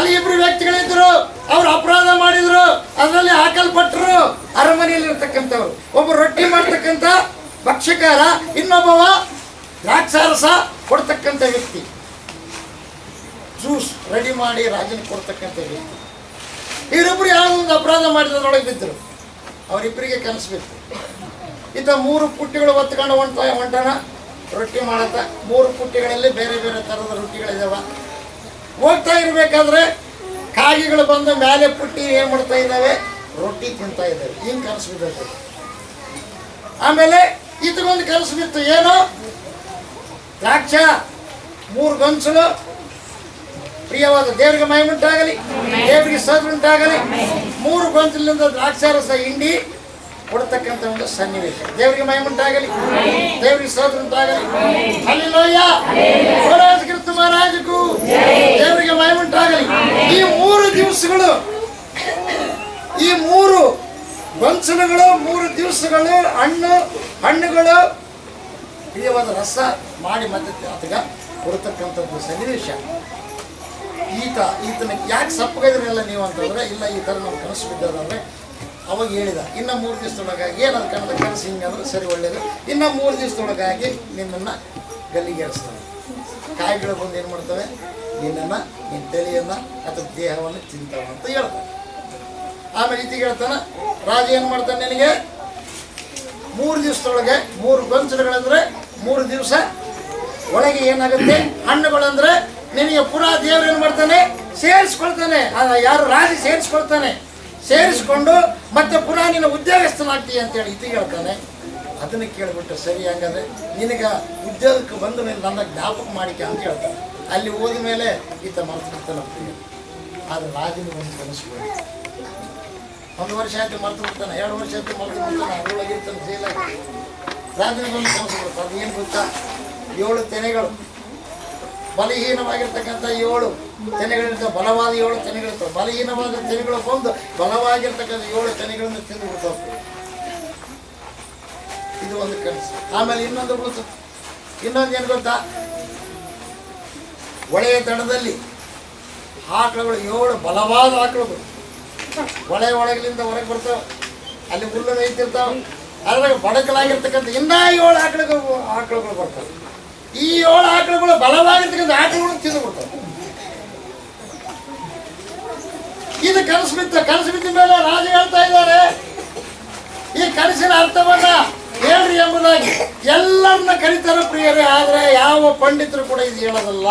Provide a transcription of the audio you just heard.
ಅಲ್ಲಿ ಇಬ್ರು ವ್ಯಕ್ತಿಗಳಿದ್ರು, ಅವ್ರು ಅಪರಾಧ ಮಾಡಿದ್ರು, ಅದರಲ್ಲಿ ಹಾಕಲ್ಪಟ್ಟರು ಅರಮನೆಯಲ್ಲಿ ಇರ್ತಕ್ಕಂಥವ್ರು ಒಬ್ಬ ರೊಟ್ಟಿ ಮಾಡ್ತಕ್ಕಂಥ ಭಕ್ಷ್ಯಕಾರ, ಇನ್ನೊಬ್ಬವ ದ್ರಾಕ್ಷಾರಸ ಕೊಡ್ತಕ್ಕಂಥ ವ್ಯಕ್ತಿ. ಜ್ಯೂಸ್ ರೆಡಿ ಮಾಡಿ ರಾಜನ ಕೊಡ್ತಕ್ಕಂಥ ವ್ಯಕ್ತಿ. ಇವರಿಬ್ಬರು ಯಾವುದೋ ಒಂದು ಅಪರಾಧ ಮಾಡಿದ್ರೊಳಗೆ ಬಿದ್ದರು. ಅವರಿಬ್ಬರಿಗೆ ಕನಸು ಈತ ಮೂರು ಪುಟ್ಟಿಗಳು ಒತ್ಕೊಂಡು ಹೊಂಟ ಹೊಂಟಾನ ರೊಟ್ಟಿ ಮಾಡತ್ತ. ಮೂರು ಪುಟ್ಟಿಗಳಲ್ಲಿ ಬೇರೆ ಬೇರೆ ಥರದ ರೊಟ್ಟಿಗಳಿದಾವ. ಹೋಗ್ತಾ ಇರಬೇಕಾದ್ರೆ ಕಾಗಿಗಳು ಬಂದು ಮೇಲೆ ಪುಟ್ಟಿ ಏನು ಮಾಡ್ತಾ ಇದ್ದಾವೆ? ರೊಟ್ಟಿ ತಿಂತಾ ಇದ್ದಾವೆ ಹಿಂಗೆ ಕನಸು ಬಿದ್ದೈತೆ ಆಮೇಲೆ ಇದಕ್ಕೊಂದು ಕನಸು ಬಿತ್ತು ಏನು? ದ್ರಾಕ್ಷ, ಮೂರು ಗಂಸಲು ಪ್ರಿಯವಾದ ದೇವರಿಗೆ ಮಹಿಮುಂಟಾಗಲಿ ದೇವರಿಗೆ ಸದ್ರುಂಟಾಗಲಿ ಮೂರು ಗೊಂಚಲಿನಿಂದ ದ್ರಾಕ್ಷಾರಸ ಹಿಂಡಿ ಕೊಡ್ತಕ್ಕಂಥ ಒಂದು ಸನ್ನಿವೇಶ. ದೇವರಿಗೆ ದೇವ್ರಿಗೆ ದೇವರಿಗೆ ಸದ್ರುಂಟಾಗಲಿ ಅಲ್ಲಿ ಲೋಯ್ಯ ಕ್ರಿಸ್ತ ಮಹಾರಾಜಕ್ಕೂ ದೇವರಿಗೆ ಮಹಿಮುಂಟಾಗಲಿ ಈ ಮೂರು ದಿವಸಗಳು ಈ ಮೂರು ಗೊಂಚಲುಗಳು ಮೂರು ದಿವಸಗಳು ಹಣ್ಣು, ಹಣ್ಣುಗಳು ಪ್ರಿಯವಾದ ರಸ ಮಾಡಿ ಮತ್ತೆ ಅದಕ್ಕೆ ಕೊಡ್ತಕ್ಕಂಥದ್ದು ಸನ್ನಿವೇಶ. ಈತ, ಈತನ ಯಾಕೆ ಸಪ್ಪಗಿದ್ರಲ್ಲ ನೀವು ಅಂತಂದ್ರೆ ಇಲ್ಲ ಈ ಥರ ನಾವು ಕನಸು ಬಿದ್ದದಂದ್ರೆ ಅವಾಗ ಹೇಳಿದ, ಇನ್ನು ಮೂರು ದಿವಸದೊಳಗಾಗಿ ಏನದು ಕನ್ನಡ ಕನಸು ಹಿಂಗೆ ಅಂದ್ರೆ ಸರಿ ಒಳ್ಳೇದು. ಇನ್ನು ಮೂರು ದಿವಸದೊಳಗಾಗಿ ನಿನ್ನನ್ನು ಗಲ್ಲಿಗೇರಿಸ್ತಾನೆ ಕಾಯಿಗಳು ಬಂದು ಏನು ಮಾಡ್ತವೆ? ನಿನ್ನನ್ನು ನಿನ್ನ ತಲೆಯನ್ನು ಅಥವಾ ದೇಹವನ್ನು ತಿಂತಾವೆ ಅಂತ ಹೇಳ್ತಾನೆ ಆಮೇಲೆ ಈತಿಗೆ ಹೇಳ್ತಾನೆ, ರಾಜ ಏನು ಮಾಡ್ತಾನೆ ನಿನಗೆ? ಮೂರು ದಿವಸದೊಳಗೆ ಮೂರು ಗೊಂಚಲುಗಳಂದ್ರೆ ಮೂರು ದಿವಸ ಒಳಗೆ ಏನಾಗುತ್ತೆ? ಹಣ್ಣುಗಳಂದ್ರೆ ನಿನಗೆ ಪುರಾ ದೇವ್ರು ಏನು ಮಾಡ್ತಾನೆ? ಸೇರಿಸ್ಕೊಳ್ತಾನೆ. ಯಾರು ರಾಜ ಸೇರಿಸ್ಕೊಳ್ತಾನೆ. ಸೇರಿಸ್ಕೊಂಡು ಮತ್ತೆ ಪುನಃ ನಿನ್ನ ಉದ್ಯೋಗಸ್ಥನಾಗ್ತೀಯ ಅಂತೇಳಿ ಇತಿ ಹೇಳ್ತಾನೆ. ಅದನ್ನು ಕೇಳ್ಬಿಟ್ಟು ಸರಿ ಹಂಗಾದ್ರೆ ನಿನಗ ಉದ್ಯೋಗಕ್ಕೆ ಬಂದು ನೀನು ನನ್ನ ಜ್ಞಾಪಕ ಮಾಡಿಕೆ ಅಂತ ಹೇಳ್ತಾನೆ. ಅಲ್ಲಿ ಹೋದ ಮೇಲೆ ಈತ ಮರ್ತು ಆದರೆ ರಾಜನಿಗೆ ಒಂದು ಕನಸು. ಒಂದು ವರ್ಷ ಆಯ್ತು ಮರೆತು ಬಿಡ್ತಾನೆ, ಎರಡು ವರ್ಷ ಆಯ್ತು ಮರೆತು ಬಿಡ್ತಾನೆ ಅದರೊಳಗೆ ಇರ್ತಾನೆ ಜೈಲಾಗಿ ಒಂದು ಕನಸು ಬರುತ್ತೆ ಏನು ಗೊತ್ತಾ? ಏಳು ತೆನೆಗಳು. ಬಲಹೀನವಾಗಿರ್ತಕ್ಕಂಥ ಏಳು ತೆನೆಗಳಿರ್ತವೆ ಬಲವಾದ ಏಳು ತೆನೆಗಳಿರ್ತವೆ. ಬಲಹೀನವಾದ ತೆನೆಗಳು ಬಂದು ಬಲವಾಗಿರ್ತಕ್ಕಂಥ ಏಳು ತೆನೆಗಳನ್ನು ತಿಂದು ಬಿಡ್ತಾವೆ. ಇದು ಒಂದು ಕನಸು ಆಮೇಲೆ ಇನ್ನೊಂದು ಗೊತ್ತು. ಇನ್ನೊಂದು ಏನು ಗೊತ್ತಾ? ಒಳೆಯ ದಡದಲ್ಲಿ ಆಕಳುಗಳು, ಏಳು ಬಲವಾದ ಆಕಳುಗಳು. ಒಳೆ ಒಳಗಿಲಿಂದ ಹೊರಗೆ ಬರ್ತಾವ. ಅಲ್ಲಿ ಹುಲ್ಲು ನೈತಿರ್ತಾವ ಅದ್ರಾಗ ಬಡಕಲಾಗಿರ್ತಕ್ಕಂಥ ಇನ್ನ ಏಳು ಆಕಳುಗಳು ಆಕಳುಗಳು ಬರ್ತವೆ. ಈ ಏಳು ಆಕಳುಗಳು ಬಲವಾಗಿರ್ತಕ್ಕಂಥ ಆಕಳುಗಳು ತಿಂದು ಬಿಡ್ತಾವೆ ಇದು ಕನಸು ಬಿತ್ತ. ಕನಸು ಬಿದ್ದ ಮೇಲೆ ರಾಜ ಹೇಳ್ತಾ ಇದ್ದಾರೆ. ಈ ಕನಸಿನ ಅರ್ಥವನ್ನ ಹೇಳ್ರಿ ಎಂಬುದಾಗಿ. ಎಲ್ಲರನ್ನ ಕರೀತಾರ ಪ್ರಿಯರೇ, ಆದ್ರೆ ಯಾವ ಪಂಡಿತರು ಕೂಡ ಇದು ಹೇಳೋದಲ್ಲ.